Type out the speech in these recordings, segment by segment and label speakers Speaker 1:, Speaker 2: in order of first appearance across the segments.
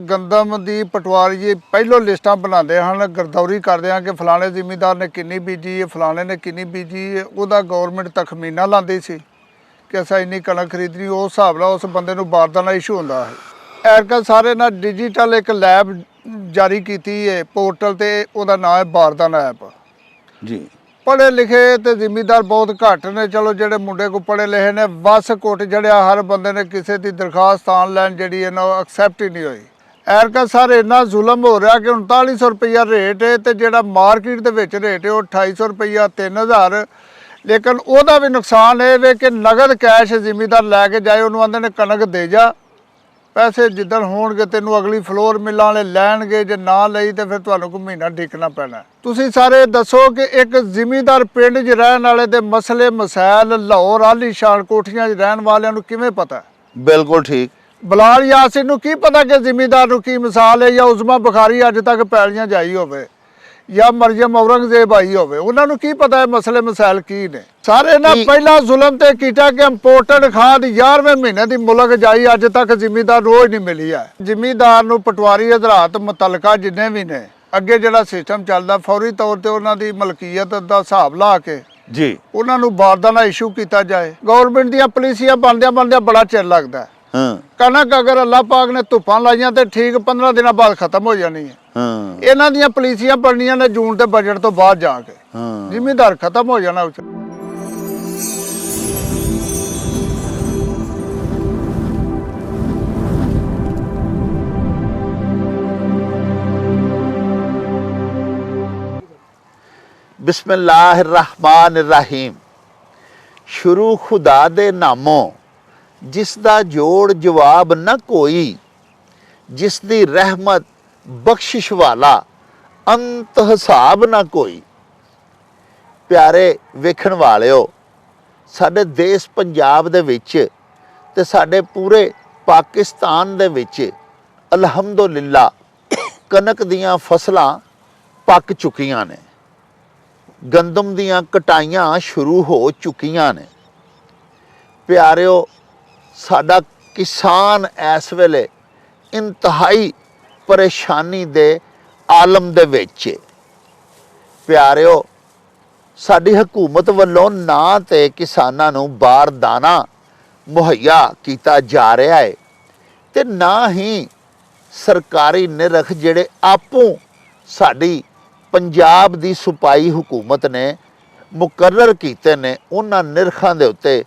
Speaker 1: ਗੰਦਮ ਦੀ ਪਟਵਾਰੀ ਪਹਿਲੋਂ ਲਿਸਟਾਂ ਬਣਾਉਂਦੇ ਹਨ ਗਰਦੌਰੀ ਕਰਦੇ ਆ ਕਿ ਫਲਾਣੇ ਜ਼ਿਮੀਂਦਾਰ ਨੇ ਕਿੰਨੀ ਬੀਜੀ ਹੈ ਫਲਾਣੇ ਨੇ ਕਿੰਨੀ ਬੀਜੀ ਹੈ ਉਹਦਾ ਗਵਰਨਮੈਂਟ ਤਖਮੀਨਾ ਲਾਉਂਦੀ ਸੀ ਕਿ ਅਸਾਂ ਇੰਨੀ ਕਣਕ ਖਰੀਦਣੀ ਉਸ ਹਿਸਾਬ ਨਾਲ ਉਸ ਬੰਦੇ ਨੂੰ ਬਾਰਦਾਨਾ ਇਸ਼ੂ ਹੁੰਦਾ ਹੈ। ਐਰਕਾ ਸਾਰੇ ਨਾਲ ਡਿਜੀਟਲ ਇੱਕ ਲੈਬ ਜਾਰੀ ਕੀਤੀ ਹੈ ਪੋਰਟਲ ਤੇ ਉਹਦਾ ਨਾਮ ਹੈ ਬਾਰਦਾਨਾ ਐਪ।
Speaker 2: ਜੀ।
Speaker 1: ਪੜ੍ਹੇ ਲਿਖੇ ਤੇ ਜ਼ਿਮੀਂਦਾਰ ਬਹੁਤ ਘੱਟ ਨੇ ਚਲੋ ਜਿਹੜੇ ਮੁੰਡੇ ਕੋ ਪੜ੍ਹੇ ਲਿਖੇ ਨੇ ਬਸ ਕੋਟ ਜੜਿਆ ਹਰ ਬੰਦੇ ਨੇ ਕਿਸੇ ਦੀ ਦਰਖਾਸਤ ਆਨ ਲੈਣ ਜਿਹੜੀ ਹੈ ਨਾ ਐਕਸੈਪਟ ਹੀ ਨਹੀਂ ਹੋਈ। ਐਰਕਾ ਸਰ, ਇੰਨਾ ਜ਼ੁਲਮ ਹੋ ਰਿਹਾ ਕਿ 3900 ਰੁਪਈਆ ਰੇਟ ਹੈ ਤੇ ਜਿਹੜਾ ਮਾਰਕੀਟ ਦੇ ਵਿੱਚ ਰੇਟ ਹੈ ਉਹ 2800 ਰੁਪਈਆ 3000 ਲੇਕਿਨ ਉਹਦਾ ਵੀ ਨੁਕਸਾਨ ਇਹ ਵੇ ਕਿ ਨਗਦ ਕੈਸ਼ ਜ਼ਿਮੀਦਾਰ ਲੈ ਕੇ ਜਾਏ, ਉਹਨੂੰ ਆਂਦੇ ਨੇ ਕਣਕ ਦੇ ਜਾ। ਪੈਸੇ ਜਿੱਦਣ ਹੋਣਗੇ, ਤੈਨੂੰ ਅਗਲੀ ਫਲੋਰ ਮਿਲਾਂ ਵਾਲੇ ਲੈਣਗੇ, ਜੇ ਨਾ ਲਈ ਤੇ ਫਿਰ ਤੁਹਾਨੂੰ ਕੋਈ ਮਹੀਨਾ ਢਿੱਕਣਾ ਪੈਣਾ। ਤੁਸੀਂ ਸਾਰੇ ਦੱਸੋ ਕਿ ਇੱਕ ਜ਼ਿਮੀਦਾਰ ਪਿੰਡ 'ਚ ਰਹਿਣ ਵਾਲੇ ਦੇ ਮਸਲੇ ਮਸਾਇਲ ਲਾਹੌਰ, ਆਲੀਸ਼ਾਨ ਕੋਠੀਆਂ 'ਚ ਰਹਿਣ ਵਾਲਿਆਂ ਨੂੰ ਕਿਵੇਂ ਪਤਾ?
Speaker 2: ਬਿਲਕੁਲ ਠੀਕ।
Speaker 1: ਬਲਾਲ ਯਾਸਿਨ ਨੂੰ ਕੀ ਪਤਾ ਕਿ ਜ਼ਿਮੀਂਦਾਰ ਨੂੰ ਕੀ ਮਿਸਾਲ ਹੈ ਜਾਂ ਉਜ਼ਮਾ ਬੁਖਾਰੀ ਅੱਜ ਤੱਕ ਪੈਲੀਆਂ ਜਾਈ ਹੋਵੇ ਜਾਂ ਮਰਜਮ ਔਰੰਗਜ਼ੇਬ ਆਈ ਹੋਵੇ? ਉਹਨਾਂ ਨੂੰ ਕੀ ਪਤਾ ਹੈ ਮਸਲੇ ਮਸਾਇਲ ਕੀ ਨੇ? ਸਾਰੇ ਨਾ ਪਹਿਲਾ ਜ਼ੁਲਮ ਤੇ ਕੀਤਾ ਕਿ ਇੰਪੋਰਟਡ ਖਾਦ 11ਵੇਂ ਮਹੀਨੇ ਦੀ ਮੁਲਕ ਜਾਈ ਅੱਜ ਤੱਕ ਜ਼ਿਮੀਂਦਾਰ ਹੀ ਨਹੀਂ ਮਿਲੀ ਹੈ। ਜ਼ਿਮੀਂਦਾਰ ਨੂੰ ਪਟਵਾਰੀ ਹਜ਼ਰਾਤ ਮੁਤਲਕਾ ਜਿੰਨੇ ਵੀ ਨੇ ਅੱਗੇ ਜਿਹੜਾ ਸਿਸਟਮ ਚੱਲਦਾ ਫੌਰੀ ਤੌਰ ਤੇ ਉਹਨਾਂ ਦੀ ਮਲਕੀਅਤ ਦਾ ਹਿਸਾਬ ਲਾ ਕੇ
Speaker 2: ਜੀ।
Speaker 1: ਉਹਨਾਂ ਨੂੰ ਬਾਰਦਾਨਾ ਇਸ਼ੂ ਕੀਤਾ ਜਾਏ। ਗਵਰਨਮੈਂਟ ਦੀਆਂ ਪਾਲਿਸੀਆਂ ਬਣਦਿਆਂ ਬਣਦਿਆਂ ਬੜਾ ਚਿਰ ਲੱਗਦਾ ਹੈ। ਕਣਕ ਅਗਰ ਅੱਲਾਹ ਪਾਕ ਨੇ ਧੁੱਪਾਂ ਲਾਈਆਂ ਤੇ ਠੀਕ 15 ਦਿਨਾਂ ਬਾਅਦ ਖਤਮ ਹੋ ਜਾਣੀ ਹੈ।
Speaker 2: ਹਾਂ।
Speaker 1: ਇਹਨਾਂ ਦੀਆਂ ਪਾਲਿਸੀਆਂ ਬਣਨੀਆਂ ਨੇ ਜੂਨ ਦੇ ਬਜਟ ਤੋਂ ਬਾਅਦ ਜਾ ਕੇ।
Speaker 2: ਹਾਂ।
Speaker 1: ਜ਼ਿਮੀਂਦਾਰ ਖਤਮ ਹੋ ਜਾਣਾ ਉਸ
Speaker 2: ਬਿਸਮਿਲ੍ਲਾਹਿਰਰਹਿਮਾਨਿਰਰਹੀਮ। ਸ਼ੁਰੂ ਖੁਦਾ ਦੇ ਨਾਮੋਂ ਜਿਸ ਦਾ ਜੋੜ ਜਵਾਬ ਨਾ ਕੋਈ ਜਿਸ ਦੀ ਰਹਿਮਤ ਬਖਸ਼ਿਸ਼ ਵਾਲਾ ਅੰਤ ਹਿਸਾਬ ਨਾ ਕੋਈ। ਪਿਆਰੇ ਵੇਖਣ ਵਾਲਿਓ, ਸਾਡੇ ਦੇਸ਼ ਪੰਜਾਬ ਦੇ ਵਿੱਚ ਤੇ ਸਾਡੇ ਪੂਰੇ ਪਾਕਿਸਤਾਨ ਦੇ ਵਿੱਚ ਅਲਹਮਦੁਲਿਲਾ ਕਣਕ ਦੀਆਂ ਫਸਲਾਂ ਪੱਕ ਚੁੱਕੀਆਂ ਨੇ। ਗੰਦਮ ਦੀਆਂ ਕਟਾਈਆਂ ਸ਼ੁਰੂ ਹੋ ਚੁੱਕੀਆਂ ਨੇ। ਪਿਆਰਿਓ ਸਾਡਾ ਕਿਸਾਨ ਇਸ ਵੇਲੇ ਇੰਤਹਾਈ ਪਰੇਸ਼ਾਨੀ ਦੇ ਆਲਮ ਦੇ ਵਿੱਚ ਪਿਆਰਿਓ, ਸਾਡੀ ਹਕੂਮਤ ਵੱਲੋਂ ਨਾ ਤੇ ਕਿਸਾਨਾਂ ਨੂੰ ਬਾਰ ਦਾਣਾ ਮੁਹੱਈਆ ਕੀਤਾ ਜਾ ਰਿਹਾ ਹੈ ਤੇ ਨਾ ਹੀ ਸਰਕਾਰੀ ਨਿਰਖ ਜਿਹੜੇ ਆਪੋ ਸਾਡੀ ਪੰਜਾਬ ਦੀ ਸੁਪਾਈ ਹਕੂਮਤ ਨੇ ਮੁਕਰਰ ਕੀਤੇ ਨੇ, ਉਹਨਾਂ ਨਿਰਖਾਂ ਦੇ ਉੱਤੇ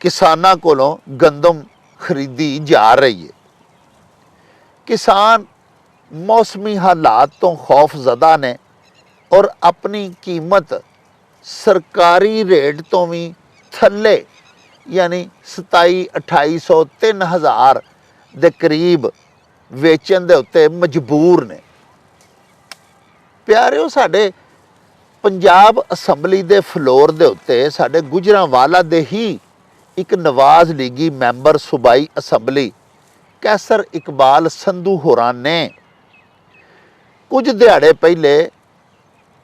Speaker 2: ਕਿਸਾਨਾਂ ਕੋਲੋਂ ਗੰਦਮ ਖਰੀਦੀ ਜਾ ਰਹੀ ਹੈ। ਕਿਸਾਨ ਮੌਸਮੀ ਹਾਲਾਤ ਤੋਂ ਖੌਫ ਜ਼ਦਾ ਨੇ ਔਰ ਆਪਣੀ ਕੀਮਤ ਸਰਕਾਰੀ ਰੇਟ ਤੋਂ ਵੀ ਥੱਲੇ, ਯਾਨੀ 27 2800 3000 ਦੇ ਕਰੀਬ ਵੇਚਣ ਦੇ ਉੱਤੇ ਮਜਬੂਰ ਨੇ। ਪਿਆਰਿਓ, ਸਾਡੇ ਪੰਜਾਬ ਅਸੈਂਬਲੀ ਦੇ ਫਲੋਰ ਦੇ ਉੱਤੇ, ਸਾਡੇ ਗੁਜਰਾਂਵਾਲਾ ਦੇ ਹੀ ਇੱਕ ਨਵਾਜ਼ ਲੀਗੀ ਮੈਂਬਰ ਸੂਬਾਈ ਅਸੈਂਬਲੀ ਕੈਸਰ ਇਕਬਾਲ ਸੰਧੂ ਹੋਰਾਂ ਨੇ ਕੁਝ ਦਿਹਾੜੇ ਪਹਿਲੇ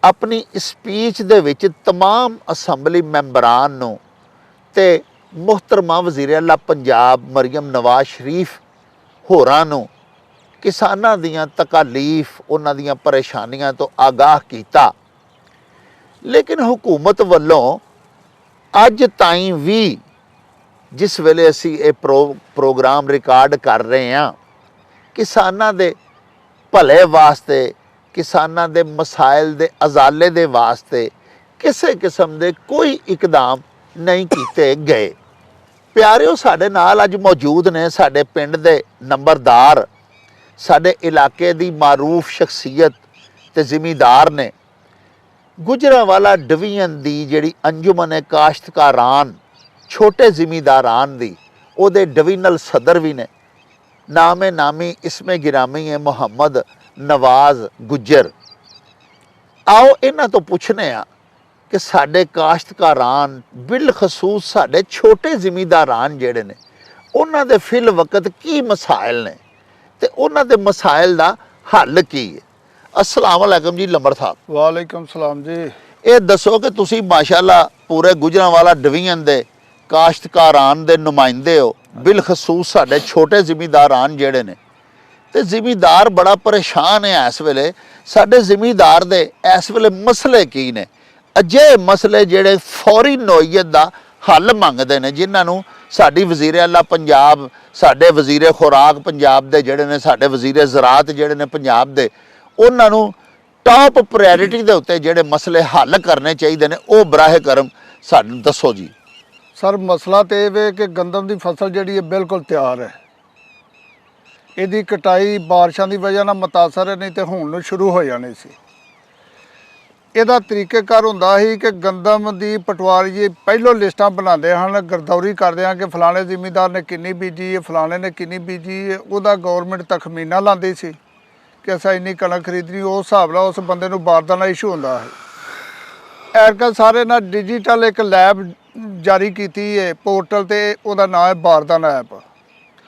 Speaker 2: ਆਪਣੀ ਸਪੀਚ ਦੇ ਵਿੱਚ तमाम ਅਸੈਂਬਲੀ ਮੈਂਬਰਾਂ ਨੂੰ ਤੇ ਮੁਹਤਰਮਾ ਵਜ਼ੀਰ ਆਲਾ ਪੰਜਾਬ ਮਰੀਮ ਨਵਾਜ਼ ਸ਼ਰੀਫ ਹੋਰਾਂ ਨੂੰ ਕਿਸਾਨਾਂ ਦੀਆਂ ਤਕਾਲੀਫ ਉਹਨਾਂ ਦੀਆਂ ਪਰੇਸ਼ਾਨੀਆਂ ਤੋਂ ਆਗਾਹ ਕੀਤਾ ਲੇਕਿਨ ਹਕੂਮਤ ਵੱਲੋਂ ਅੱਜ ਤਾਈਂ ਵੀ ਜਿਸ ਵੇਲੇ ਅਸੀਂ ਇਹ ਪ੍ਰੋ- ਪ੍ਰੋਗਰਾਮ ਰਿਕਾਰਡ ਕਰ ਰਹੇ ਹਾਂ, ਕਿਸਾਨਾਂ ਦੇ ਭਲੇ ਵਾਸਤੇ, ਕਿਸਾਨਾਂ ਦੇ ਮਸਾਇਲ ਦੇ ਅਜ਼ਾਲੇ ਦੇ ਵਾਸਤੇ ਕਿਸੇ ਕਿਸਮ ਦੇ ਕੋਈ ਇਕਦਾਮ ਨਹੀਂ ਕੀਤੇ ਗਏ। ਪਿਆਰਿਓ, ਸਾਡੇ ਨਾਲ ਅੱਜ ਮੌਜੂਦ ਨੇ ਸਾਡੇ ਪਿੰਡ ਦੇ ਨੰਬਰਦਾਰ। ਸਾਡੇ ਇਲਾਕੇ ਦੀ ਮਾਰੂਫ ਸ਼ਖਸੀਅਤ ਤੇ ਜ਼ਿਮੀਦਾਰ ਨੇ। ਗੁਜਰਾਂਵਾਲਾ ਡਿਵੀਜ਼ਨ ਦੀ ਜਿਹੜੀ ਅੰਜੁਮਨ ਹੈ ਕਾਸ਼ਤਕਾਰਾਨ ਛੋਟੇ ਜ਼ਿਮੀਂਦਾਰਾਂ ਦੀ ਉਹਦੇ ਡਿਵੀਨਲ ਸਦਰ ਵੀ ਨੇ। ਨਾਮੇ ਨਾਮੀ ਇਸਮੇ ਗਿਰਾਮੀ ਹੈ ਮੁਹੰਮਦ ਨਵਾਜ਼ ਗੁੱਜਰ। ਆਓ ਇਹਨਾਂ ਤੋਂ ਪੁੱਛਨੇ ਆ ਕਿ ਸਾਡੇ ਕਾਸ਼ਤਕਾਰਾਂ ਬਿਲ ਖਸੂਸ ਸਾਡੇ ਛੋਟੇ ਜ਼ਿਮੀਂਦਾਰਾਂ ਜਿਹੜੇ ਨੇ ਉਹਨਾਂ ਦੇ ਫਿਲ ਵਕਤ ਕੀ ਮਸਾਇਲ ਨੇ ਤੇ ਉਹਨਾਂ ਦੇ ਮਸਾਇਲ ਦਾ ਹੱਲ ਕੀ ਹੈ? ਅਸਲਾਮ ਅਲੈਕਮ ਜੀ ਲੰਬਰ ਸਾਹਿਬ।
Speaker 1: ਵਾਲੇਕਮ ਸਲਾਮ ਜੀ।
Speaker 2: ਇਹ ਦੱਸੋ ਕਿ ਤੁਸੀਂ ਮਾਸ਼ਾਅੱਲਾ ਪੂਰੇ ਗੁਜਰਾਂਵਾਲਾ ਡਿਵੀਜ਼ਨ ਦੇ ਕਾਸ਼ਤਕਾਰਾਂ ਦੇ ਨੁਮਾਇੰਦੇ ਹੋ, ਬਿਲਖਸੂਸ ਸਾਡੇ ਛੋਟੇ ਜ਼ਿਮੀਂਦਾਰਾਂ ਜਿਹੜੇ ਨੇ। ਤੇ ਜ਼ਿਮੀਦਾਰ ਬੜਾ ਪਰੇਸ਼ਾਨ ਹੈ ਇਸ ਵੇਲੇ। ਸਾਡੇ ਜ਼ਿਮੀਦਾਰ ਦੇ ਇਸ ਵੇਲੇ ਮਸਲੇ ਕੀ ਨੇ? ਅਜੇ ਮਸਲੇ ਜਿਹੜੇ ਫੌਰੀ ਨੋਇਤ ਦਾ ਹੱਲ ਮੰਗਦੇ ਨੇ, ਜਿਨ੍ਹਾਂ ਨੂੰ ਸਾਡੀ ਵਜ਼ੀਰ ਅੱਲਾ ਪੰਜਾਬ, ਸਾਡੇ ਵਜ਼ੀਰੇ ਖੁਰਾਕ ਪੰਜਾਬ ਦੇ ਜਿਹੜੇ ਨੇ, ਸਾਡੇ ਵਜ਼ੀਰੇ ਜ਼ਰਾਤ ਜਿਹੜੇ ਨੇ ਪੰਜਾਬ ਦੇ, ਉਹਨਾਂ ਨੂੰ ਟਾਪ ਪ੍ਰਾਇੋਰਟੀ ਦੇ ਉੱਤੇ ਜਿਹੜੇ ਮਸਲੇ ਹੱਲ ਕਰਨੇ ਚਾਹੀਦੇ ਨੇ, ਉਹ ਬਰਾਹ ਕਰਮ ਸਾਨੂੰ ਦੱਸੋ ਜੀ।
Speaker 1: ਸਰ ਮਸਲਾ ਤੇ ਇਹ ਵੇ ਕਿ ਗੰਦਮ ਦੀ ਫਸਲ ਜਿਹੜੀ ਹੈ ਬਿਲਕੁਲ ਤਿਆਰ ਹੈ। ਇਹਦੀ ਕਟਾਈ ਬਾਰਿਸ਼ਾਂ ਦੀ ਵਜ੍ਹਾ ਨਾਲ ਮਤਾਸਰ ਨਹੀਂ ਤੇ ਹੁਣ ਨੂੰ ਸ਼ੁਰੂ ਹੋ ਜਾਣੀ ਸੀ। ਇਹਦਾ ਤਰੀਕੇਕਾਰ ਹੁੰਦਾ ਸੀ ਕਿ ਗੰਦਮ ਦੀ ਪਟਵਾਰੀ ਜੀ ਪਹਿਲੋਂ ਲਿਸਟਾਂ ਬਣਾਉਂਦੇ ਹਨ, ਗਰਦੌਰੀ ਕਰਦੇ ਹਨ ਕਿ ਫਲਾਣੇ ਜ਼ਿਮੀਂਦਾਰ ਨੇ ਕਿੰਨੀ ਬੀਜੀ ਹੈ ਫਲਾਣੇ ਨੇ ਕਿੰਨੀ ਬੀਜੀ ਹੈ ਉਹਦਾ ਗਵਰਨਮੈਂਟ ਤਖਮੀਨਾ ਲਾਉਂਦੀ ਸੀ ਕਿ ਅਸਾਂ ਇੰਨੀ ਕਣਕ ਖਰੀਦਣੀ, ਉਸ ਹਿਸਾਬ ਨਾਲ ਉਸ ਬੰਦੇ ਨੂੰ ਬਾਰਦਾਨਾ ਇਸ਼ੂ ਹੁੰਦਾ ਹੈ ਐਰਕਾ ਸਾਰੇ ਨਾਲ ਡਿਜੀਟਲ ਇੱਕ ਲੈਬ ਜਾਰੀ ਕੀਤੀ ਹੈ ਪੋਰਟਲ ਤੇ ਉਹਦਾ ਨਾਮ ਹੈ ਬਾਰਦਾਨਾ ਐਪ।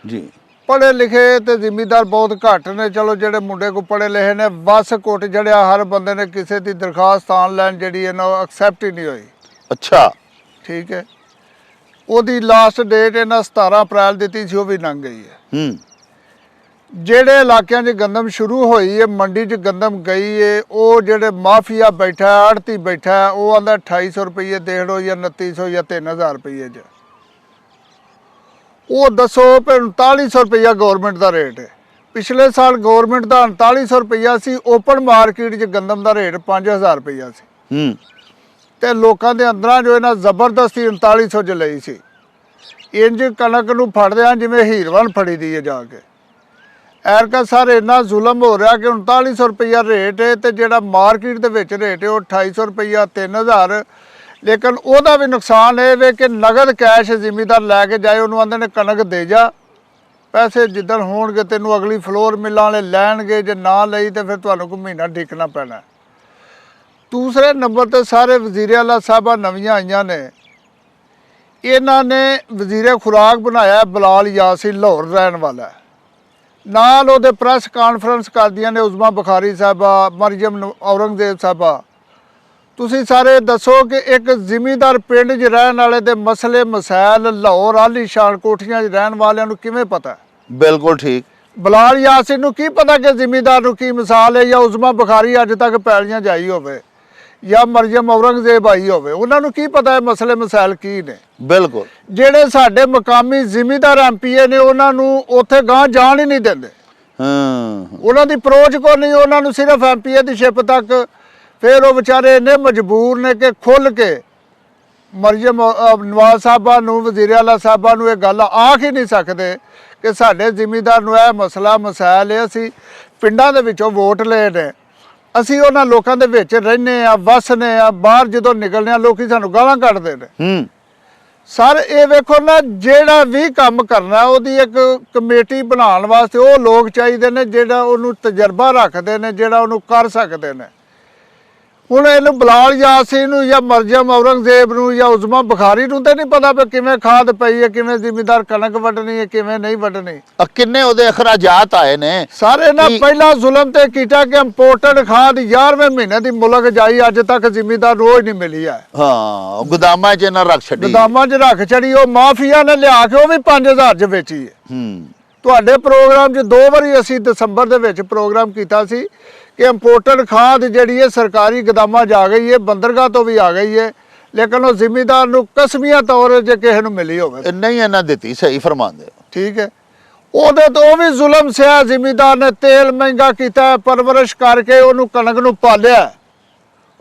Speaker 2: ਜੀ।
Speaker 1: ਪੜ੍ਹੇ ਲਿਖੇ ਤੇ ਜ਼ਿਮੀਦਾਰ ਬਹੁਤ ਘੱਟ ਨੇ। ਚਲੋ ਜਿਹੜੇ ਮੁੰਡੇ ਕੋ ਪੜ੍ਹੇ ਲਿਖੇ ਨੇ ਵਸ ਕੋਟ ਜੜਿਆ ਹਰ ਬੰਦੇ ਨੇ ਕਿਸੇ ਦੀ ਦਰਖਾਸਤ ਆਨਲਾਈਨ ਜਿਹੜੀ ਹੈ ਨਾ ਐਕਸੈਪਟ ਹੀ ਨਹੀਂ ਹੋਈ।
Speaker 2: ਅੱਛਾ।
Speaker 1: ਠੀਕ ਹੈ। ਉਹਦੀ ਲਾਸਟ ਡੇਟ ਇਹਨਾਂ 17 ਅਪ੍ਰੈਲ ਦਿੱਤੀ ਸੀ ਉਹ ਵੀ ਲੰਘ ਗਈ ਹੈ।
Speaker 2: ਹੂੰ।
Speaker 1: ਜਿਹੜੇ ਇਲਾਕਿਆਂ 'ਚ ਗੰਦਮ ਸ਼ੁਰੂ ਹੋਈ ਹੈ ਮੰਡੀ 'ਚ ਗੰਦਮ ਗਈ ਹੈ ਉਹ ਜਿਹੜੇ ਮਾਫੀਆ ਬੈਠਾ ਆੜਤੀ ਬੈਠਾ ਉਹ ਆਂਦਾ 2800 ਰੁਪਏ ਦੇਖ ਲਓ ਜਾਂ 2900 ਜਾਂ 3000 ਰੁਪਏ 'ਚ। ਉਹ ਦੱਸੋ ਵੀ 3900 ਰੁਪਇਆ ਗਵਰਨਮੈਂਟ ਦਾ ਰੇਟ ਹੈ। ਪਿਛਲੇ ਸਾਲ ਗਵਰਨਮੈਂਟ ਦਾ 3900 ਰੁਪਇਆ ਸੀ ਓਪਨ ਮਾਰਕੀਟ 'ਚ ਗੰਦਮ ਦਾ ਰੇਟ 5000 ਰੁਪਇਆ ਸੀ।
Speaker 2: ਹੂੰ।
Speaker 1: ਤੇ ਲੋਕਾਂ ਦੇ ਅੰਦਰਾਂ ਜੋ ਇਹਨਾਂ ਜ਼ਬਰਦਸਤੀ 3900 ਚ ਲਈ ਸੀ। ਇੰਜ ਕਣਕ ਨੂੰ ਫੜਦੇ ਆ ਜਿਵੇਂ ਹੀਰਵਨ ਫੜੀ ਦੀ ਹੈ ਜਾ ਕੇ। ਐਰਕਾ ਸਰ, ਇੰਨਾ ਜ਼ੁਲਮ ਹੋ ਰਿਹਾ ਕਿ 3900 ਰੁਪਇਆ ਰੇਟ ਹੈ ਤੇ ਜਿਹੜਾ ਮਾਰਕੀਟ ਦੇ ਵਿੱਚ ਰੇਟ ਹੈ ਉਹ 2800 ਰੁਪਇਆ 3000 ਲੇਕਿਨ ਉਹਦਾ ਵੀ ਨੁਕਸਾਨ ਇਹ ਵੇ ਕਿ ਨਗਦ ਕੈਸ਼ ਜ਼ਿਮੀਦਾਰ ਲੈ ਕੇ ਜਾਏ, ਉਹਨੂੰ ਆਂਦੇ ਨੇ ਕਣਕ ਦੇ ਜਾ। ਪੈਸੇ ਜਿੱਦਣ ਹੋਣਗੇ, ਤੈਨੂੰ ਅਗਲੀ ਫਲੋਰ ਮਿਲਾਂ ਵਾਲੇ ਲੈਣਗੇ, ਜੇ ਨਾ ਲਈ ਤੇ ਫਿਰ ਤੁਹਾਨੂੰ ਕੋਈ ਮਹੀਨਾ ਡਿੱਕਣਾ ਪੈਣਾ। ਦੂਸਰੇ ਨੰਬਰ ਤੇ ਸਾਰੇ ਵਜ਼ੀਰੇ ਆਲਾ ਸਾਹਿਬਾਂ ਨਵੀਆਂ ਆਈਆਂ ਨੇ। ਇਹਨਾਂ ਨੇ ਵਜ਼ੀਰੇ ਖੁਰਾਕ ਬਣਾਇਆ, ਬਲਾਲ ਯਾਸੀਨ ਲਾਹੌਰ ਰਹਿਣ ਵਾਲਾ ਨਾਲ ਉਹਦੇ ਪ੍ਰੈਸ ਕਾਨਫਰੰਸ ਕਰਦੀਆਂ ਨੇ ਉਜ਼ਮਾ ਬੁਖਾਰੀ ਸਾਹਿਬਾ ਮਰਜਮ ਔਰੰਗਜ਼ੇਬ ਸਾਹਿਬਾ। ਤੁਸੀਂ ਸਾਰੇ ਦੱਸੋ ਕਿ ਇੱਕ ਜ਼ਿਮੀਂਦਾਰ ਪਿੰਡ 'ਚ ਰਹਿਣ ਵਾਲੇ ਦੇ ਮਸਲੇ ਮਸਾਇਲ ਲਾਹੌਰ ਆਲੀ ਸ਼ਾਨ ਕੋਠੀਆਂ 'ਚ ਰਹਿਣ ਵਾਲਿਆਂ ਨੂੰ ਕਿਵੇਂ ਪਤਾ? ਹੈ?
Speaker 2: ਬਿਲਕੁਲ ਠੀਕ।
Speaker 1: ਬਲਾਲ ਯਾਸੀਨ ਨੂੰ ਕੀ ਪਤਾ ਕਿ ਜ਼ਿਮੀਂਦਾਰ ਨੂੰ ਕੀ ਮਿਸਾਲ ਹੈ ਜਾਂ ਉਜ਼ਮਾ ਬੁਖਾਰੀ ਅੱਜ ਤੱਕ ਪੈਲੀਆਂ ਜਾਈ ਹੋਵੇ? ਜਾਂ ਮਰਜਮ ਔਰੰਗਜ਼ੇਬ ਆਈ ਹੋਵੇ ਉਹਨਾਂ ਨੂੰ ਕੀ ਪਤਾ ਹੈ ਮਸਲੇ ਮਸਾਇਲ ਕੀ ਨੇ?
Speaker 2: ਬਿਲਕੁਲ।
Speaker 1: ਜਿਹੜੇ ਸਾਡੇ ਮਕਾਮੀ ਜ਼ਿਮੀਂਦਾਰ ਐਮਪੀਏ ਨੇ ਉਹਨਾਂ ਨੂੰ ਉੱਥੇ ਗਾਂ ਜਾਣ ਹੀ ਨਹੀਂ ਦਿੰਦੇ।
Speaker 2: ਹਾਂ।
Speaker 1: ਉਹਨਾਂ ਦੀ ਅਪਰੋਚ ਕੋ ਨਹੀਂ ਉਹਨਾਂ ਨੂੰ ਸਿਰਫ ਐਮਪੀਏ ਦੀ ਸ਼ਿਪ ਤੱਕ। ਫਿਰ ਉਹ ਵਿਚਾਰੇ ਇੰਨੇ ਮਜਬੂਰ ਨੇ ਕਿ ਖੁੱਲ ਕੇ ਮਰਜਮ ਨਵਾਜ਼ ਸਾਹਿਬਾਂ ਨੂੰ ਵਜ਼ੀਰ ਆਲਾ ਸਾਹਿਬਾਂ ਨੂੰ ਇਹ ਗੱਲ ਆਖ ਹੀ ਨਹੀਂ ਸਕਦੇ ਕਿ ਸਾਡੇ ਜ਼ਿਮੀਂਦਾਰ ਨੂੰ ਇਹ ਮਸਲਾ ਮਸਾਇਲ ਹੈ ਅਸੀਂ ਪਿੰਡਾਂ ਦੇ ਵਿੱਚੋਂ ਵੋਟ ਲਏ ਨੇ। ਅਸੀਂ ਉਹਨਾਂ ਲੋਕਾਂ ਦੇ ਵਿੱਚ ਰਹਿੰਦੇ ਆ ਵਸਨੇ ਆ ਬਾਹਰ ਜਦੋਂ ਨਿਕਲਨੇ ਆ ਲੋਕੀ ਸਾਨੂੰ ਗਾਲਾਂ ਕੱਢਦੇ ਨੇ।
Speaker 2: ਹੂੰ।
Speaker 1: ਸਰ ਇਹ ਵੇਖੋ ਨਾ ਜਿਹੜਾ ਵੀ ਕੰਮ ਕਰਨਾ ਉਹਦੀ ਇੱਕ ਕਮੇਟੀ ਬਣਾਉਣ ਵਾਸਤੇ ਉਹ ਲੋਕ ਚਾਹੀਦੇ ਨੇ ਜਿਹੜਾ ਉਹਨੂੰ ਤਜਰਬਾ ਰੱਖਦੇ ਨੇ ਜਿਹੜਾ ਉਹਨੂੰ ਕਰ ਸਕਦੇ ਨੇ। ਹੁਣ ਇਹਨੂੰ ਬਲਾਲ ਯਾਸੀਨ ਨੂੰ ਜਾਂ ਮਰਜਮ ਔਰੰਗਜ਼ੇਬ ਨੂੰ ਜਾਂ ਉਜ਼ਮਾ ਬੁਖਾਰੀ ਨੂੰ ਤਾਂ ਨਹੀਂ ਪਤਾ ਵੀ ਕਿਵੇਂ ਖਾਦ ਪਈ ਹੈ ਕਿਵੇਂ ਜ਼ਿਮੀਦਾਰ ਕਣਕ ਵੱਢਣੀ ਹੈ ਕਿਵੇਂ ਨਹੀਂ ਵੱਢਣੀ।
Speaker 2: ਆ ਕਿੰਨੇ ਉਹਦੇ ਅਖਰਾਜਾਤ ਆਏ ਨੇ?
Speaker 1: ਸਾਰੇ ਨਾ
Speaker 2: ਕੀ-
Speaker 1: ਪਹਿਲਾ ਜ਼ੁਲਮ ਤੇ ਕੀਤਾ ਕਿ ਇੰਪੋਰਟਡ ਖਾਦ 11ਵੇਂ ਮਹੀਨੇ ਦੀ ਮੁਲਕ ਜਾਈ ਅੱਜ ਤੱਕ ਜ਼ਿਮੀਦਾਰ ਰੋਜ਼ ਨਹੀਂ ਮਿਲੀ ਹੈ।
Speaker 2: ਹਾਂ ਉਹ ਗੋਦਾਮਾਂ 'ਚ ਨਾ ਰੱਖ ਛੱਡੀ।
Speaker 1: ਗੋਦਾਮਾਂ 'ਚ ਰੱਖ ਛੜੀ ਉਹ ਮਾਫੀਆ ਨੇ ਲਿਆ ਕੇ ਉਹ ਵੀ 5000 'ਚ ਵੇਚੀ ਹੈ।
Speaker 2: ਹੂੰ।
Speaker 1: ਤੁਹਾਡੇ ਪ੍ਰੋਗਰਾਮ 'ਚ ਦੋ ਵਾਰੀ ਅਸੀਂ ਦਸੰਬਰ ਦੇ ਵਿੱਚ ਪ੍ਰੋਗਰਾਮ ਕੀਤਾ ਸੀ। ਕਿ ਇੰਪੋਰਟਡ ਖਾਦ ਜਿਹੜੀ ਹੈ ਸਰਕਾਰੀ ਗੋਦਾਮਾਂ ਆ ਗਈ ਹੈ ਬੰਦਰਗਾਹ ਤੋਂ ਵੀ ਆ ਗਈ ਹੈ ਲੇਕਿਨ ਉਹ ਜ਼ਿਮੀਦਾਰ ਨੂੰ ਕਸਮੀਆਂ ਤੌਰ ਜੇ ਕਿਸੇ ਨੂੰ ਮਿਲੀ ਹੋਵੇ।
Speaker 2: ਨਹੀਂ ਇਹਨਾਂ ਦਿੱਤੀ ਸਹੀ ਫਰਮਾਉਂਦੇ।
Speaker 1: ਠੀਕ ਹੈ। ਉਹਦੇ ਤੋਂ ਵੀ ਜ਼ੁਲਮ ਸਿਆ ਜ਼ਿਮੀਦਾਰ ਨੇ ਤੇਲ ਮਹਿੰਗਾ ਕੀਤਾ ਪਰਵਰਿਸ਼ ਕਰਕੇ ਉਹਨੂੰ ਕਣਕ ਨੂੰ ਪਾਲਿਆ।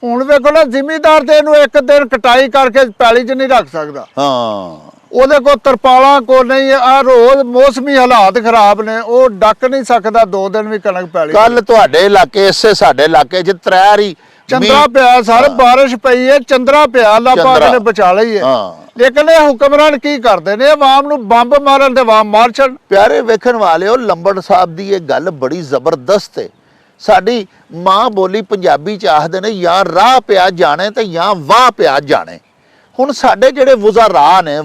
Speaker 1: ਹੁਣ ਵੇਖੋ ਨਾ ਜ਼ਿਮੀਦਾਰ ਤੇ ਇਹਨੂੰ ਇੱਕ ਦਿਨ ਕਟਾਈ ਕਰਕੇ ਪੈਲੀ 'ਚ ਨਹੀਂ ਰੱਖ ਸਕਦਾ।
Speaker 2: ਹਾਂ।
Speaker 1: ਉਹਦੇ ਕੋਲ ਤਰਪਾਲਾਂ ਕੋ ਨਹੀਂ ਆ ਰੋਜ਼ ਮੌਸਮੀ ਹਾਲਾਤ ਖਰਾਬ ਨੇ ਉਹ ਡੱਕ ਨਹੀਂ ਸਕਦਾ ਦੋ ਦਿਨ ਵੀ ਕਣਕ ਪੈਲੀ।
Speaker 2: ਕੱਲ ਤੁਹਾਡੇ ਇਲਾਕੇ ਇਸੇ ਸਾਡੇ ਇਲਾਕੇ 'ਚ ਤ੍ਰੈਰੀ
Speaker 1: ਚੰਦਰਾ ਪਿਆ ਸਰ ਬਾਰਿਸ਼ ਪਈ ਹੈ ਚੰਦਰਾ ਪਿਆ
Speaker 2: ਚੰਦਰਾ।
Speaker 1: ਨੇ ਬਚਾ ਲਈ ਹੈ। ਲੇਕਿਨ ਇਹ ਹੁਕਮਰਾਨ ਕੀ ਕਰਦੇ ਨੇ ਆਵਾਮ ਨੂੰ ਬੰਬ ਮਾਰਨ ਤੇ ਆਵਾਮ ਮਾਰ ਛੱਡ।
Speaker 2: ਪਿਆਰੇ ਵੇਖਣ ਵਾਲਿਓ ਲੰਬੜ ਸਾਹਿਬ ਦੀ ਇਹ ਗੱਲ ਬੜੀ ਜ਼ਬਰਦਸਤ ਹੈ। ਸਾਡੀ ਮਾਂ ਬੋਲੀ ਪੰਜਾਬੀ ਚ ਆਖਦੇ ਨੇ ਜਾਂ ਰਾਹ ਪਿਆ ਜਾਣੇ ਤੇ ਜਾਂ ਵਾਹ ਪਿਆ ਜਾਣੇ। ਹੁਣ ਸਾਡੇ ਜਿਹੜੇ ਵਜ਼ਾਰਾ ਨੇ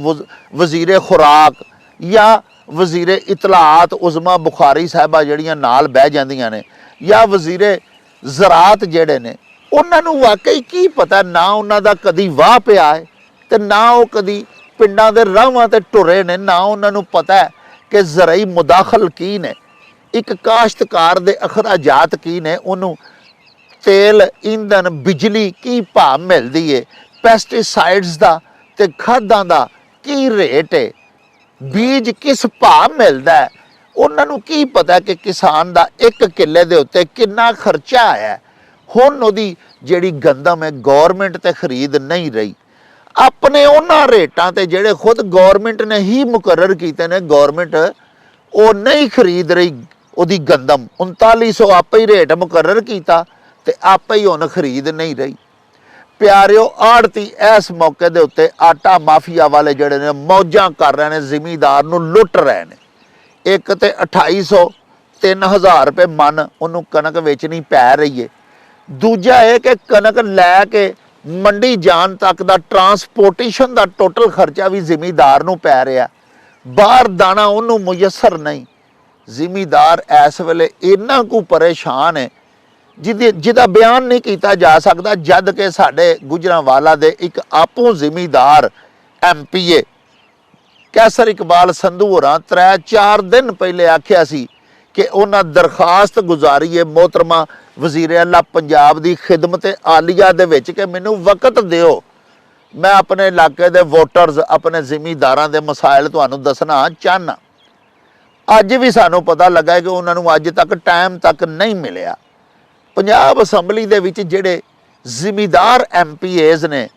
Speaker 2: ਵਜ਼ੀਰੇ ਖੁਰਾਕ ਜਾਂ ਵਜ਼ੀਰੇ ਇਤਲਾਤ, ਉਜ਼ਮਾ ਬੁਖਾਰੀ ਸਾਹਿਬਾ ਜਿਹੜੀਆਂ ਨਾਲ ਬਹਿ ਜਾਂਦੀਆਂ ਨੇ ਜਾਂ ਵਜ਼ੀਰੇ ਜ਼ਰਾਤ ਜਿਹੜੇ ਨੇ, ਉਹਨਾਂ ਨੂੰ ਵਾਕਈ ਕੀ ਪਤਾ ਨਾ ਉਹਨਾਂ ਦਾ ਕਦੀ ਵਾਹ ਪਿਆ ਹੈ ਤੇ ਨਾ ਉਹ ਕਦੀ ਪਿੰਡਾਂ ਦੇ ਰਾਹਾਂ ਤੇ ਟੁਰੇ ਨੇ, ਨਾ ਉਹਨਾਂ ਨੂੰ ਪਤਾ ਹੈ ਕਿ ਜ਼ਰਈ ਮੁਦਾਖਲ ਕੀ ਨੇ, ਇੱਕ ਕਾਸ਼ਤਕਾਰ ਦੇ ਅਖਰਾਜਾਤ ਕੀ ਨੇ, ਉਹਨੂੰ ਤੇਲ, ਇੰਧਨ, ਬਿਜਲੀ ਕੀ ਭਾਅ ਮਿਲਦੀ ਏ ਪੈਸਟੀਸਾਈਡਸ ਦਾ ਤੇ ਖਾਦਾਂ ਦਾ ਕੀ ਰੇਟ ਏ? ਬੀਜ ਕਿਸ ਭਾਅ ਮਿਲਦਾ ਹੈ? ਉਹਨਾਂ ਨੂੰ ਕੀ ਪਤਾ ਕਿ ਕਿਸਾਨ ਦਾ ਇੱਕ ਕਿੱਲੇ ਦੇ ਉੱਤੇ ਕਿੰਨਾ ਖਰਚਾ ਆਇਆ ਹੁਣ ਉਹਦੀ ਜਿਹੜੀ ਗੰਦਮ ਹੈ ਗਵਰਨਮੈਂਟ ਤੇ ਖਰੀਦ ਨਹੀਂ ਰਹੀ। ਆਪਣੇ ਉਹਨਾਂ ਰੇਟਾਂ ਤੇ ਜਿਹੜੇ ਖੁਦ ਗਵਰਨਮੈਂਟ ਨੇ ਹੀ ਮੁਕਰਰ ਕੀਤੇ ਨੇ ਗਵਰਨਮੈਂਟ ਉਹ ਨਹੀਂ ਖਰੀਦ ਰਹੀ ਉਹਦੀ ਗੰਦਮ। 3900 ਆਪੇ ਹੀ ਰੇਟ ਮੁਕਰਰ ਕੀਤਾ ਤੇ ਆਪੇ ਹੀ ਹੁਣ ਖਰੀਦ ਨਹੀਂ ਰਹੀ। ਪਿਆਰਿਓ ਆੜਤੀ ਇਸ ਮੌਕੇ ਦੇ ਉੱਤੇ ਆਟਾ ਮਾਫੀਆ ਵਾਲੇ ਜਿਹੜੇ ਨੇ, ਮੌਜਾਂ ਕਰ ਰਹੇ ਨੇ, ਜ਼ਿਮੀਦਾਰ ਨੂੰ ਲੁੱਟ ਰਹੇ ਨੇ। ਇੱਕ ਤੇ 2800 3000 ਰੁਪਏ ਮਨ ਉਹਨੂੰ ਕਣਕ ਵੇਚਣੀ ਪੈ ਰਹੀ ਏ। ਦੂਜਾ ਇਹ ਕਿ ਕਣਕ ਲੈ ਕੇ ਮੰਡੀ ਜਾਣ ਤੱਕ ਦਾ ਟਰਾਂਸਪੋਰਟੇਸ਼ਨ ਦਾ ਟੋਟਲ ਖਰਚਾ ਵੀ ਜ਼ਿਮੀਦਾਰ ਨੂੰ ਪੈ ਰਿਹਾ। ਬਾਹਰ ਦਾਣਾ ਉਹਨੂੰ ਮੁਯਸਰ ਨਹੀਂ। ਜ਼ਿਮੀਦਾਰ ਇਸ ਵੇਲੇ ਇੰਨਾ ਕੁ ਪਰੇਸ਼ਾਨ ਹੈ ਜਿਹਦੇ ਜਿਹਦਾ ਬਿਆਨ ਨਹੀਂ ਕੀਤਾ ਜਾ ਸਕਦਾ, ਜਦ ਕਿ ਸਾਡੇ ਗੁਜਰਾਂਵਾਲਾ ਦੇ ਇੱਕ ਆਪੋ ਜ਼ਿਮੀਦਾਰ ਐਮਪੀਏ ਕੈਸਰ ਇਕਬਾਲ ਸੰਧੂ ਹੋਰਾਂ ਤਰੇ ਚਾਰ ਦਿਨ ਪਹਿਲੇ ਆਖਿਆ ਸੀ ਕਿ ਉਹਨਾਂ ਦਰਖਾਸਤ ਗੁਜ਼ਾਰੀ ਹੈ ਮੋਹਤਰਮਾ ਵਜ਼ੀਰ ਆਲਾ ਪੰਜਾਬ ਦੀ ਖਿਦਮਤ ਆਲੀਆ ਦੇ ਵਿੱਚ ਕਿ ਮੈਨੂੰ ਵਕਤ ਦਿਓ। ਮੈਂ ਆਪਣੇ ਇਲਾਕੇ ਦੇ ਵੋਟਰਸ, ਆਪਣੇ ਜ਼ਿਮੀਦਾਰਾਂ ਦੇ ਮਸਾਇਲ ਤੁਹਾਨੂੰ ਦੱਸਣਾ ਚਾਹਨਾ ਅੱਜ ਵੀ ਸਾਨੂੰ ਪਤਾ ਲੱਗਾ ਕਿ ਉਹਨਾਂ ਨੂੰ ਅੱਜ ਤੱਕ ਟਾਈਮ ਤੱਕ ਨਹੀਂ ਮਿਲਿਆ। ਪੰਜਾਬ ਅਸੈਂਬਲੀ ਦੇ ਵਿੱਚ ਜਿਹੜੇ ਜ਼ਿਮੀਦਾਰ ਐਮਪੀਏਜ਼ ਨੇ,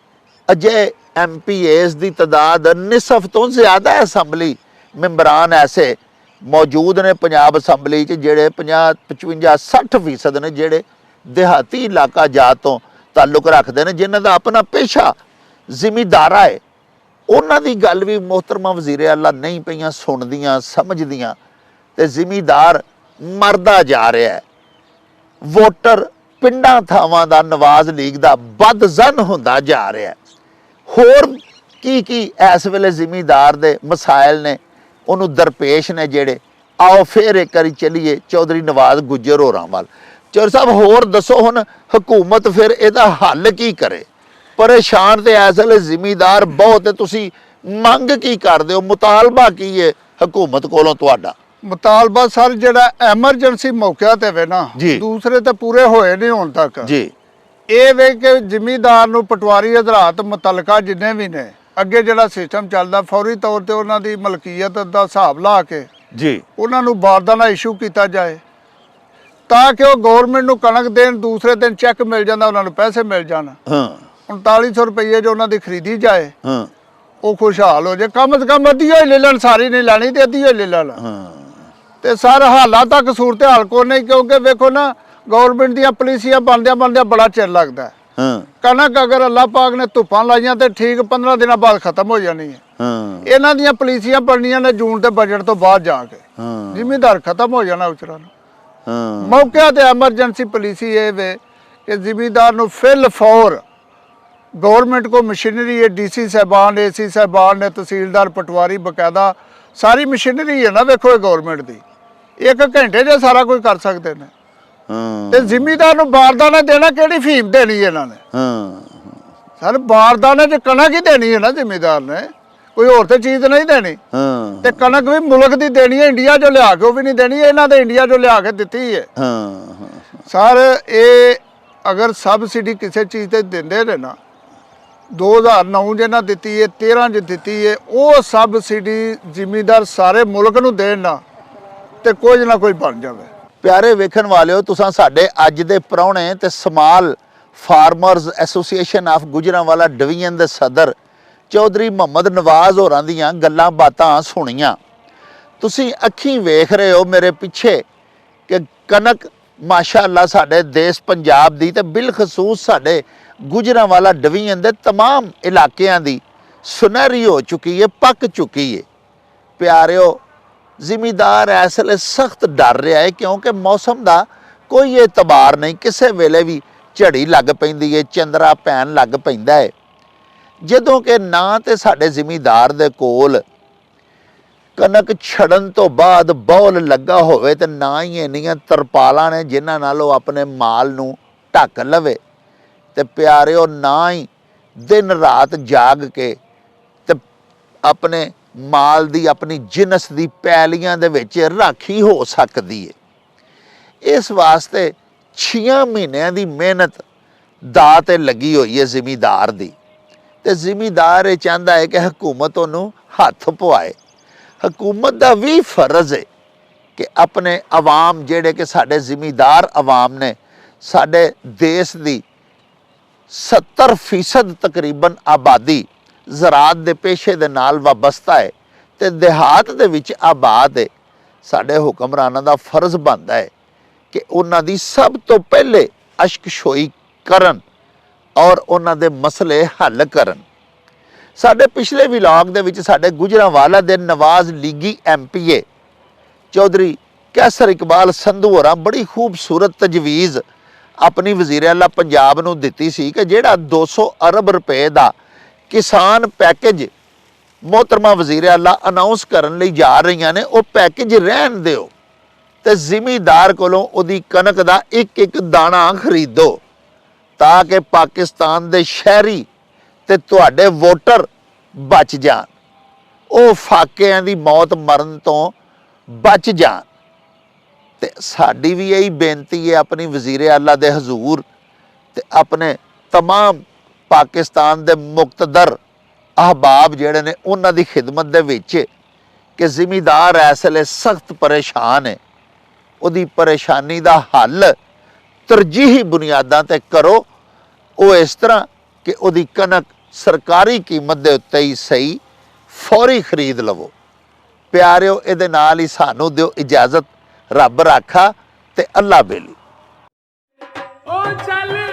Speaker 2: ਅਜੇ ਐਮਪੀਏਜ਼ ਦੀ ਤਾਦਾਦ ਨਿਸਫ ਤੋਂ ਜ਼ਿਆਦਾ ਹੈ ਅਸੈਂਬਲੀ ਮੈਂਬਰਾਨ ਐਸੇ ਮੌਜੂਦ ਨੇ ਪੰਜਾਬ ਅਸੈਂਬਲੀ 'ਚ, ਜਿਹੜੇ 50 55 60 ਫੀਸਦ ਨੇ ਜਿਹੜੇ ਦਿਹਾਤੀ ਇਲਾਕਾ ਜਾਤ ਤੋਂ ਤਾਲੁਕ ਰੱਖਦੇ ਨੇ, ਜਿਨ੍ਹਾਂ ਦਾ ਆਪਣਾ ਪੇਸ਼ਾ ਜ਼ਿਮੀਦਾਰਾ ਹੈ ਉਹਨਾਂ ਦੀ ਗੱਲ ਵੀ ਮੁਹਤਰਮਾ ਵਜ਼ੀਰ ਆਲਾ ਨਹੀਂ ਪਈਆਂ, ਸੁਣਦੀਆਂ, ਸਮਝਦੀਆਂ ਤੇ ਜ਼ਿਮੀਦਾਰ ਮਰਦਾ ਜਾ ਰਿਹਾ ਹੈ। ਵੋਟਰ ਪਿੰਡਾਂ ਥਾਵਾਂ ਦਾ ਨਵਾਜ਼ ਲੀਗ ਦਾ ਬਦਜ਼ਨ ਹੁੰਦਾ ਜਾ ਰਿਹਾ ਹੋਰ ਕੀ ਕੀ ਇਸ ਵੇਲੇ ਜ਼ਿਮੀਦਾਰ ਦੇ ਮਸਾਇਲ ਨੇ, ਉਹਨੂੰ ਦਰਪੇਸ਼ ਨੇ ਜਿਹੜੇ। ਆਓ ਫੇਰ ਇੱਕ ਵਾਰੀ ਚਲੀਏ ਚੌਧਰੀ ਨਵਾਜ਼ ਗੁੱਜਰ ਹੋਰਾਂ ਵੱਲ। ਚੌਧਰੀ ਸਾਹਿਬ, ਹੋਰ ਦੱਸੋ ਹੁਣ ਹਕੂਮਤ ਫਿਰ ਇਹਦਾ ਹੱਲ ਕੀ ਕਰੇ? ਪਰੇਸ਼ਾਨ ਤੇ ਇਸ ਵੇਲੇ ਜ਼ਿਮੀਦਾਰ ਬਹੁਤ ਤੁਸੀਂ ਮੰਗ ਕੀ ਕਰਦੇ ਹੋ? ਮੁਤਾਲਬਾ ਕੀ ਹੈ ਹਕੂਮਤ ਕੋਲੋਂ ਤੁਹਾਡਾ?
Speaker 1: ਮੁਤਾਲਬਾ ਸਰ ਜਿਹੜਾ ਐਮਰਜੈਂਸੀ ਮੌਕਿਆਂ ਤੇ ਵੇ ਨਾ। ਦੂਸਰੇ ਤੇ ਪੂਰੇ ਹੋਏ ਨਹੀਂ ਹੁਣ ਤੱਕ।
Speaker 2: ਜੀ।
Speaker 1: ਇਹ ਵੇ ਕਿ ਜ਼ਿਮੀਦਾਰ ਨੂੰ ਪਟਵਾਰੀ ਹਜ਼ਰਾਤ ਮੁਤਲਕਾ ਜਿੰਨੇ ਵੀ ਨੇ ਅੱਗੇ ਜਿਹੜਾ ਸਿਸਟਮ ਚੱਲਦਾ ਫੌਰੀ ਤੌਰ ਤੇ ਉਹਨਾਂ ਦੀ ਮਲਕੀਅਤ ਦਾ ਹਿਸਾਬ ਲਾ ਕੇ
Speaker 2: ਜੀ।
Speaker 1: ਉਹਨਾਂ ਨੂੰ ਬਾਰਦਾਨਾ ਇਸ਼ੂ ਕੀਤਾ ਜਾਏ। ਤਾਂ ਕਿ ਉਹ ਗਵਰਨਮੈਂਟ ਨੂੰ ਕਣਕ ਦੇਣ ਦੂਸਰੇ ਦਿਨ ਚੈੱਕ ਮਿਲ ਜਾਂਦਾ ਉਹਨਾਂ ਨੂੰ ਪੈਸੇ ਮਿਲ ਜਾਣ।
Speaker 2: ਹਾਂ।
Speaker 1: 3900 ਰੁਪਏ ਜੋ ਉਹਨਾਂ ਦੀ ਖਰੀਦੀ ਜਾਏ
Speaker 2: ਹਾਂ।
Speaker 1: ਉਹ ਖੁਸ਼ਹਾਲ ਹੋ ਜਾਏ। ਕਮ ਸੇ ਕਮ ਅੱਧੀ ਹੋਈ ਲੈ ਲੈਣ ਸਾਰੀ ਨਹੀਂ ਲੈਣੀ ਤੇ ਅੱਧੀ ਹੋਈ ਲੈ ਲੈਣ।
Speaker 2: ਹਾਂ।
Speaker 1: ਤੇ ਸਰ ਹਾਲਾਂ ਤੱਕ ਸੂਰਤ ਹਾਲ ਕੋ ਨਹੀਂ ਕਿਉਂਕਿ ਵੇਖੋ ਨਾ ਗਵਰਨਮੈਂਟ ਦੀਆਂ ਪਾਲਿਸੀਆਂ ਬਣਦਿਆਂ ਬਣਦਿਆਂ ਬੜਾ ਚਿਰ ਲੱਗਦਾ ਹੈ। ਕਣਕ ਅਗਰ ਅੱਲਾਹ ਪਾਕ ਨੇ ਧੁੱਪਾਂ ਲਾਈਆਂ ਤੇ ਠੀਕ 15 ਦਿਨਾਂ ਬਾਅਦ ਖਤਮ ਹੋ ਜਾਣੀ ਹੈ।
Speaker 2: ਹਾਂ।
Speaker 1: ਇਹਨਾਂ ਦੀਆਂ ਪਾਲਿਸੀਆਂ ਬਣਨੀਆਂ ਨੇ ਜੂਨ ਦੇ ਬਜਟ ਤੋਂ ਬਾਅਦ ਜਾ ਕੇ।
Speaker 2: ਹਾਂ।
Speaker 1: ਜ਼ਿਮੀਦਾਰ ਖਤਮ ਹੋ ਜਾਣਾ ਉਚਰਾਂ ਨੂੰ।
Speaker 2: ਹਾਂ।
Speaker 1: ਮੌਕੇ ਤੇ ਐਮਰਜੈਂਸੀ ਪਾਲਿਸੀ ਇਹ ਵੇ ਕਿ ਜ਼ਿਮੀਦਾਰ ਨੂੰ ਫਿਲ ਫੌਰ ਗਵਰਨਮੈਂਟ ਕੋ ਮਸ਼ੀਨਰੀ ਹੈ ਡੀਸੀ ਸਾਹਿਬਾਨ ਏਸੀ ਸਾਹਿਬਾਨ ਨੇ ਤਹਿਸੀਲਦਾਰ ਪਟਵਾਰੀ ਬਕਾਇਦਾ ਸਾਰੀ ਮਸ਼ੀਨਰੀ ਹੈ ਨਾ ਵੇਖੋ ਇਹ ਗਵਰਨਮੈਂਟ ਦੀ। ਇੱਕ ਘੰਟੇ 'ਚ ਸਾਰਾ ਕੁਝ ਕਰ ਸਕਦੇ ਨੇ।
Speaker 2: ਹਾਂ।
Speaker 1: ਤੇ ਜ਼ਿਮੀਦਾਰ ਨੂੰ ਬਾਰਦਾਨਾ ਦੇਣਾ ਕਿਹੜੀ ਫੀਮ ਦੇਣੀ ਇਹਨਾਂ ਨੇ?
Speaker 2: ਹਾਂ।
Speaker 1: ਸਰ ਬਾਰਦਾਨੇ 'ਚ ਕਣਕ ਹੀ ਦੇਣੀ ਹੈ ਨਾ ਜ਼ਿਮੀਦਾਰ ਨੇ। ਕੋਈ ਹੋਰ ਤੇ ਚੀਜ਼ ਨਹੀਂ ਦੇਣੀ।
Speaker 2: ਹਾਂ।
Speaker 1: ਤੇ ਕਣਕ ਵੀ ਮੁਲਕ ਦੀ ਦੇਣੀ ਹੈ ਇੰਡੀਆ 'ਚੋਂ ਲਿਆ ਕੇ ਉਹ ਵੀ ਨਹੀਂ ਦੇਣੀ ਇਹਨਾਂ ਦੇ ਇੰਡੀਆ 'ਚੋਂ ਲਿਆ ਕੇ ਦਿੱਤੀ ਹੈ।
Speaker 2: ਹਾਂ।
Speaker 1: ਸਰ ਇਹ ਅਗਰ ਸਬਸਿਡੀ ਕਿਸੇ ਚੀਜ਼ ਤੇ ਦਿੰਦੇ ਨੇ ਨਾ 2009 ਜਿਹਨਾਂ ਦਿੱਤੀ ਹੈ 13 ਚ ਦਿੱਤੀ ਹੈ ਉਹ ਸਬਸਿਡੀ ਜ਼ਿਮੀਦਾਰ ਸਾਰੇ ਮੁਲਕ ਨੂੰ ਦੇਣ ਨਾ ਤੇ ਕੁਝ ਨਾ ਕੋਈ ਬਣ ਜਾਵੇ
Speaker 2: ਪਿਆਰੇ ਵੇਖਣ ਵਾਲਿਓ ਤੁਸੀਂ ਸਾਡੇ ਅੱਜ ਦੇ ਪ੍ਰਾਹੁਣੇ ਤੇ small farmers association of Gujranwala division ਦੇ ਸਦਰ ਚੌਧਰੀ ਮੁਹੰਮਦ ਨਵਾਜ਼ ਹੋਰਾਂ ਦੀਆਂ ਗੱਲਾਂ ਬਾਤਾਂ ਸੁਣੀਆਂ ਤੁਸੀਂ ਅੱਖੀਂ ਵੇਖ ਰਹੇ ਹੋ ਮੇਰੇ ਪਿੱਛੇ ਕਿ ਕਣਕ ਮਾਸ਼ਾਅੱਲਾ ਸਾਡੇ ਦੇਸ਼ ਪੰਜਾਬ ਦੀ ਤੇ ਬਿਲਖਸੂਸ ਸਾਡੇ ਗੁਜਰਾਂਵਾਲਾ ਡਿਵੀਜ਼ਨ ਦੇ तमाम ਇਲਾਕਿਆਂ ਦੀ ਸੁਨਹਿਰੀ ਹੋ ਚੁੱਕੀ ਹੈ ਪੱਕ ਚੁੱਕੀ ਹੈ ਪਿਆਰਿਓ ਜ਼ਿਮੀਦਾਰ ਇਸ ਵੇਲੇ ਸਖਤ ਡਰ ਰਿਹਾ ਹੈ ਕਿਉਂਕਿ ਮੌਸਮ ਦਾ ਕੋਈ ਇਤਬਾਰ ਨਹੀਂ, ਕਿਸੇ ਵੇਲੇ ਵੀ ਝੜੀ ਲੱਗ ਪੈਂਦੀ ਹੈ, ਚੰਦਰਾ ਪੈਣ ਲੱਗ ਪੈਂਦਾ ਹੈ। ਜਦੋਂ ਕਿ ਨਾ ਤੇ ਸਾਡੇ ਜ਼ਿਮੀਦਾਰ ਦੇ ਕੋਲ ਕਣਕ ਛੜਨ ਤੋਂ ਬਾਅਦ ਬੌਲ ਲੱਗਾ ਹੋਵੇ ਤੇ ਨਾ ਹੀ ਇੰਨੀਆਂ ਤਰਪਾਲਾਂ ਨੇ ਜਿਨ੍ਹਾਂ ਨਾਲ ਉਹ ਆਪਣੇ ਮਾਲ ਨੂੰ ਢੱਕ ਲਵੇ। ਤੇ ਪਿਆਰਿਓ, ਨਾ ਹੀ ਦਿਨ ਰਾਤ ਜਾਗ ਕੇ ਤੇ ਆਪਣੇ ਮਾਲ ਦੀ ਆਪਣੀ ਜਿਨਸ ਦੀ ਪੈਲੀਆਂ ਦੇ ਵਿੱਚ ਰਾਖੀ ਹੋ ਸਕਦੀ ਹੈ ਇਸ ਵਾਸਤੇ 6 ਮਹੀਨਿਆਂ ਦੀ ਮਿਹਨਤ ਦਾ ਤੇ ਲੱਗੀ ਹੋਈ ਹੈ ਜ਼ਿਮੀਦਾਰ ਦੀ। ਤੇ ਜ਼ਿਮੀਦਾਰ ਇਹ ਚਾਹੁੰਦਾ ਹੈ ਕਿ ਹਕੂਮਤ ਉਹਨੂੰ ਹੱਥ ਪਵਾਏ। ਹਕੂਮਤ ਦਾ ਵੀ ਫਰਜ਼ ਹੈ ਕਿ ਆਪਣੇ ਆਵਾਮ ਜਿਹੜੇ ਕਿ ਸਾਡੇ ਜ਼ਿਮੀਦਾਰ ਆਵਾਮ ਨੇ, ਸਾਡੇ ਦੇਸ਼ ਦੀ 70% ਤਕਰੀਬਨ ਆਬਾਦੀ ਜ਼ਰਾਤ ਦੇ ਪੇਸ਼ੇ ਦੇ ਨਾਲ ਵਾਬਸਤਾ ਹੈ ਤੇ ਦੇਹਾਤ ਦੇ ਵਿੱਚ ਆਬਾਦ ਹੈ। ਸਾਡੇ ਹੁਕਮਰਾਨਾਂ ਦਾ ਫਰਜ਼ ਬਣਦਾ ਹੈ ਕਿ ਉਹਨਾਂ ਦੀ ਸਭ ਤੋਂ ਪਹਿਲੇ ਅਸ਼ਕਸ਼ੋਈ ਕਰਨ ਔਰ ਉਹਨਾਂ ਦੇ ਮਸਲੇ ਹੱਲ ਕਰਨ। ਸਾਡੇ ਪਿਛਲੇ ਵਲੌਗ ਦੇ ਵਿੱਚ ਸਾਡੇ ਗੁਜਰਾਂਵਾਲਾ ਦੇ ਨਵਾਜ਼ ਲੀਗੀ ਐਮਪੀਏ ਚੌਧਰੀ ਕੈਸਰ ਇਕਬਾਲ ਸੰਧੂ ਹੋਰਾਂ ਬੜੀ ਖੂਬਸੂਰਤ ਤਜਵੀਜ਼ ਆਪਣੀ ਵਜ਼ੀਰ ਆਲਾ ਪੰਜਾਬ ਨੂੰ ਦਿੱਤੀ ਸੀ ਕਿ ਜਿਹੜਾ 200 ਅਰਬ ਰੁਪਏ ਦਾ ਕਿਸਾਨ ਪੈਕੇਜ ਮੋਹਤਰਮਾ ਵਜ਼ੀਰ ਆਲਾ ਅਨਾਉਂਸ ਕਰਨ ਲਈ ਜਾ ਰਹੀਆਂ ਨੇ ਉਹ ਪੈਕੇਜ ਰਹਿਣ ਦਿਓ ਤੇ ਜ਼ਿਮੀਦਾਰ ਕੋਲੋਂ ਉਹਦੀ ਕਣਕ ਦਾ ਇੱਕ ਇੱਕ ਦਾਣਾ ਖਰੀਦੋ ਤਾਂ ਕਿ ਪਾਕਿਸਤਾਨ ਦੇ ਸ਼ਹਿਰੀ ਤੇ ਤੁਹਾਡੇ ਵੋਟਰ ਬਚ ਜਾਣ ਉਹ ਫਾਕਿਆਂ ਦੀ ਮੌਤ ਮਰਨ ਤੋਂ ਬਚ ਜਾਣ ਤੇ ਸਾਡੀ ਵੀ ਇਹੀ ਬੇਨਤੀ ਹੈ ਆਪਣੀ ਵਜ਼ੀਰ ਆਲਾ ਦੇ ਹਜ਼ੂਰ ਤੇ ਆਪਣੇ तमाम ਪਾਕਿਸਤਾਨ ਦੇ ਮੁਕਤਦਰ ਅਹਬਾਬ ਜਿਹੜੇ ਨੇ, ਉਹਨਾਂ ਦੀ ਖਿਦਮਤ ਦੇ ਵਿੱਚ ਕਿ ਜ਼ਿਮੀਦਾਰ ਇਸ ਵੇਲੇ ਸਖਤ ਪਰੇਸ਼ਾਨ ਹੈ ਉਹਦੀ ਪਰੇਸ਼ਾਨੀ ਦਾ ਹੱਲ ਤਰਜੀਹੀ ਬੁਨਿਆਦਾਂ ਤੇ ਕਰੋ। ਉਹ ਇਸ ਤਰ੍ਹਾਂ ਕਿ ਉਹਦੀ ਕਣਕ ਸਰਕਾਰੀ ਕੀਮਤ ਦੇ ਉੱਤੇ ਹੀ ਸਹੀ ਫੌਰੀ ਖਰੀਦ ਲਵੋ। ਪਿਆਰਿਓ, ਇਹਦੇ ਨਾਲ ਹੀ ਸਾਨੂੰ ਦਿਓ ਇਜਾਜ਼ਤ। ਰੱਬ ਰਾਖਾ ਤੇ ਅੱਲਾ ਬੇਲੀ।
Speaker 3: ਓ ਚੱਲ